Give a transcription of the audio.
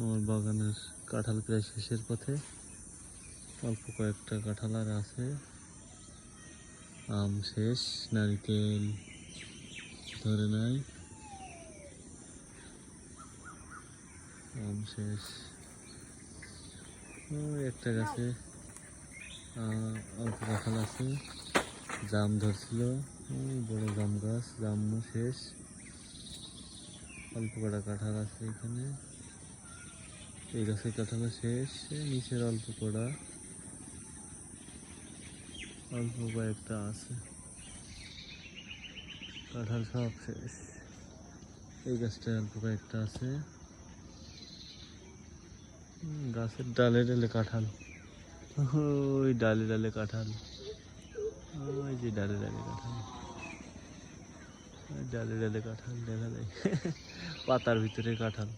আমার বাগানের কাঁঠাল প্রায় শেষের পথে। অল্প কয়েকটা কাঁঠাল আর আছে। আম শেষ, নারিকেল ধরে নাই। আম শেষ। একটা গাছে অল্প কাঁঠাল আছে। জাম ধরছিল। বড় জাম গাছ, জামও শেষ। অল্প কটা কাঁঠাল আছে এখানে। এই গাছের কাঁঠাল শেষ, নিচের অল্প কটা। অল্প কয়েকটা আছে। কাঁঠাল সব শেষ। এই গাছটায় অল্প কয়েকটা আছে। গাছের ডালে ডালে কাঁঠাল। ওই ডালে ডালে কাঁঠাল। ওই যে ডালে ডালে কাঁঠাল। ডালে ডালে কাঁঠাল দেখা যায়। পাতার ভিতরে কাঁঠাল।